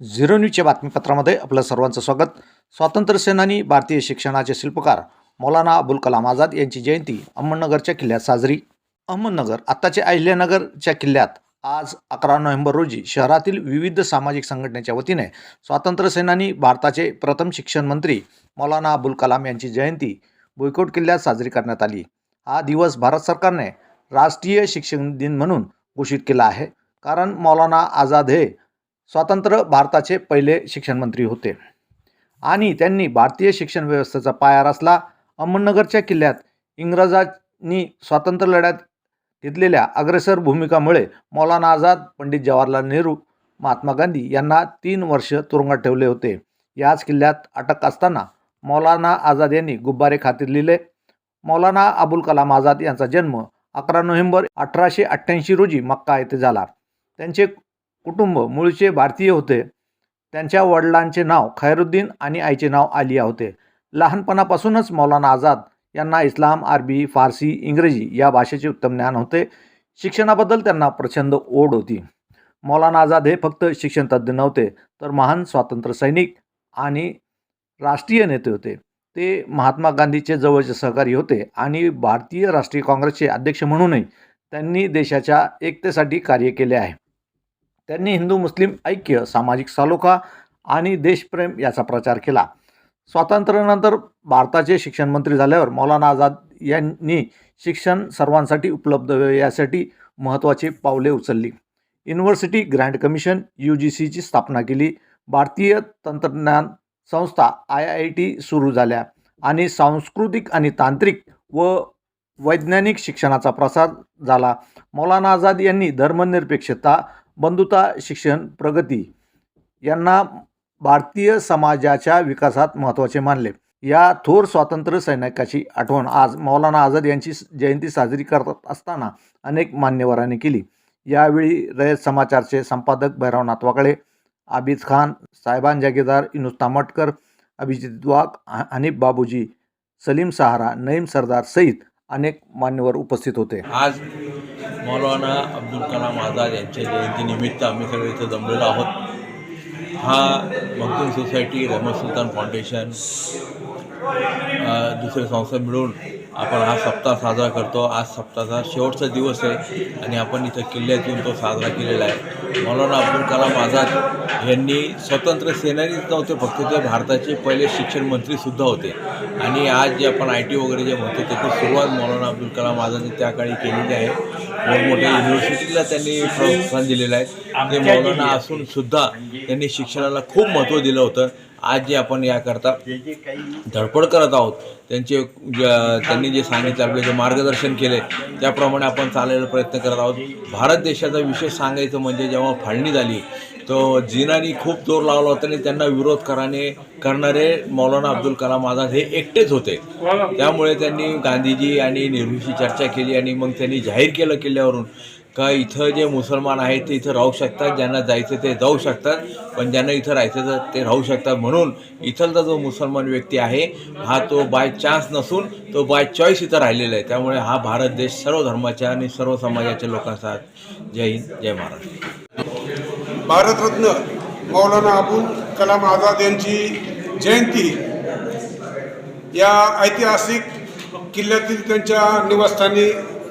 Zero न्यूजच्या बातमीपत्रामध्ये आपलं सर्वांचं स्वागत. स्वातंत्र्यसेनानी भारतीय शिक्षणाचे शिल्पकार मौलाना अबुल कलाम आझाद यांची जयंती अहमदनगरच्या किल्ल्यात साजरी. अहमदनगर आत्ताचे अहिल्यानगरच्या किल्ल्यात आज अकरा नोव्हेंबर रोजी शहरातील विविध सामाजिक संघटनेच्या वतीने स्वातंत्र्यसेनानी भारताचे प्रथम शिक्षण मंत्री मौलाना अबुल कलाम यांची जयंती बोयकोट किल्ल्यात साजरी करण्यात आली. हा दिवस भारत सरकारने राष्ट्रीय शिक्षण दिन म्हणून घोषित केला आहे. कारण मौलाना आझाद हे स्वातंत्र्य भारताचे पहिले शिक्षणमंत्री होते. आणि त्यांनी भारतीय शिक्षण व्यवस्थेचा पाया रचला. अहमदनगरच्या किल्ल्यात इंग्रजांनी स्वातंत्र्य लढ्यात घेतलेल्या अग्रेसर भूमिकामुळे मौलाना आझाद पंडित जवाहरलाल नेहरू महात्मा गांधी यांना तीन वर्ष तुरुंगात ठेवले होते. याच किल्ल्यात अटक असताना मौलाना आझाद यांनी गुब्बारे खातीर लिहिले. मौलाना अबुल कलाम आझाद यांचा जन्म अकरा नोव्हेंबर अठराशे अठ्ठ्याऐंशी रोजी मक्का येथे झाला. त्यांचे कुटुंब मूळचे भारतीय होते. त्यांच्या वडिलांचे नाव खैरुद्दीन आणि आईचे नाव आलिया होते. लहानपणापासूनच मौलाना आझाद यांना इस्लाम अरबी फारसी इंग्रजी या भाषेचे उत्तम ज्ञान होते. शिक्षणाबद्दल त्यांना प्रचंड ओढ होती. मौलाना आझाद हे फक्त शिक्षणतज्ज्ञ नव्हते तर महान स्वातंत्र्य सैनिक आणि राष्ट्रीय नेते होते. ते महात्मा गांधीचे जवळचे सहकारी होते आणि भारतीय राष्ट्रीय काँग्रेसचे अध्यक्ष म्हणूनही त्यांनी देशाच्या एकतेसाठी कार्य केले आहे. त्यांनी हिंदू मुस्लिम ऐक्य सामाजिक सालोखा आणि देशप्रेम याचा प्रचार केला. स्वातंत्र्यानंतर भारताचे शिक्षण मंत्री झाल्यावर मौलाना आझाद यांनी शिक्षण सर्वांसाठी उपलब्ध व्हावे यासाठी महत्त्वाची पावले उचलली. University grand commission U G सीची स्थापना केली. भारतीय तंत्रज्ञान संस्था आय आय टी सुरू झाल्या आणि सांस्कृतिक आणि तांत्रिक व वैज्ञानिक शिक्षणाचा प्रसार झाला. मौलाना आझाद यांनी धर्मनिरपेक्षता बंधुता शिक्षण प्रगती यांना भारतीय समाजाच्या विकासात महत्त्वाचे मानले. या थोर स्वातंत्र्य सैनिकाची आठवण आज मौलाना आझाद यांची जयंती साजरी करत असताना अनेक मान्यवरांनी केली. यावेळी रयत समाचारचे संपादक भैरवनाथ वाकळे आबिद खान साहेबान जागीरदार इनुस्ता मटकर अभिजित वाघ हनीफ बाबूजी सलीम सहारा नईम सरदार सहित अनेक मान्यवर उपस्थित होते. आज मौलाना अब्दुल कलाम आझाद यांच्या जयंतीनिमित्त आम्ही सगळे इथं जमलेलो आहोत. हा मखदूम सोसायटी रहमत सुलतान फाउंडेशन दुसरे संस्था मिळून आपण हा सप्ताह साजरा करतो. आज सप्ताहाचा शेवटचा दिवस आहे आणि आपण इथं किल्ल्यात येऊन तो साजरा केलेला आहे. मौलाना अब्दुल कलाम आझाद यांनी स्वतंत्र सेनानीच नव्हते फक्त ते भारताचे पहिले शिक्षण मंत्रीसुद्धा होते. आणि आज जे आपण आय टी वगैरे जे म्हणतो त्याची सुरुवात मौलाना अब्दुल कलाम आझादने त्या काळी केलेली आहे. मोठमोठ्या युनिव्हर्सिटीला त्यांनी प्रोत्साहन दिलेलं आहे. ते मौलाना असून सुद्धा त्यांनी शिक्षणाला खूप महत्त्व दिलं होतं. आज जे आपण याकरता धडपड करत आहोत त्यांचे त्यांनी जे सांगितलं आपले जे मार्गदर्शन केले त्याप्रमाणे आपण चालायला प्रयत्न करत आहोत. भारत देशाचा विशेष सांगायचं म्हणजे जेव्हा फाळणी झाली तो जिनानी खूप जोर लावला होता आणि त्यांना विरोध कराने करणारे मौलाना अब्दुल कलाम आझाद हे एकटेच होते. त्यामुळे त्यांनी गांधीजी आणि नेहरूशी चर्चा केली आणि मग त्यांनी जाहीर केलं किल्ल्यावरून का इथं जे मुसलमान आहेत ते इथं राहू शकतात ज्यांना जायचं ते जाऊ शकतात पण ज्यांना इथं राहायचं तर ते राहू शकतात म्हणून इथलचा जो मुसलमान व्यक्ती आहे हा तो बाय चान्स नसून तो बाय चॉईस इथं राहिलेला आहे. त्यामुळे हा भारत देश सर्व धर्माच्या आणि सर्व समाजाच्या लोकांचा जय हिंद जय महाराष्ट्र. भारतरत्न मौलाना अबुल कलाम आझाद यांची जयंती या ऐतिहासिक किल्ल्यातील त्यांच्या निवासस्थानी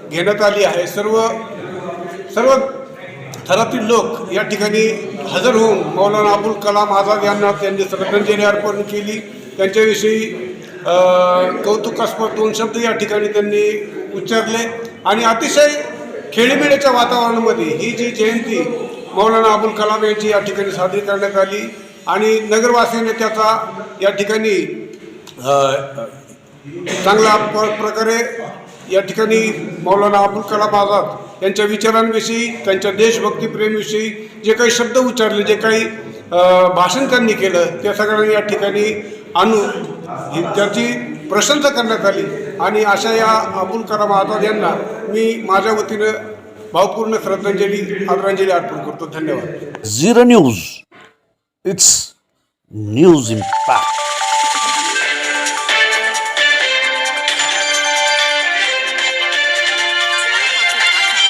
घेण्यात आली आहे. सर्व सर्व थरातील लोक या ठिकाणी हजर होऊन मौलाना अबुल कलाम आझाद यांना त्यांनी श्रद्धांजली अर्पण केली. त्यांच्याविषयी कौतुकास्पद दोन शब्द या ठिकाणी त्यांनी उच्चारले. आणि अतिशय खेळीमेळीच्या वातावरणामध्ये ही जी जयंती मौलाना अबुल कलाम यांची या ठिकाणी साजरी करण्यात आली आणि नगरवासियांनी त्याचा या ठिकाणी चांगल्या प प्रकारे या ठिकाणी मौलाना अबुल कलाम आझाद यांच्या विचारांविषयी त्यांच्या देशभक्तीप्रेमविषयी जे काही शब्द उच्चारले जे काही भाषण त्यांनी केलं त्या सगळ्यांनी या ठिकाणी आणून त्याची प्रशंसा करण्यात आली. आणि अशा या अबुल कलाम आझाद यांना मी माझ्या वतीनं भावपूर्ण श्रद्धांजली आदरांजली अर्पण करतो. धन्यवाद. Zero news. It's news impact.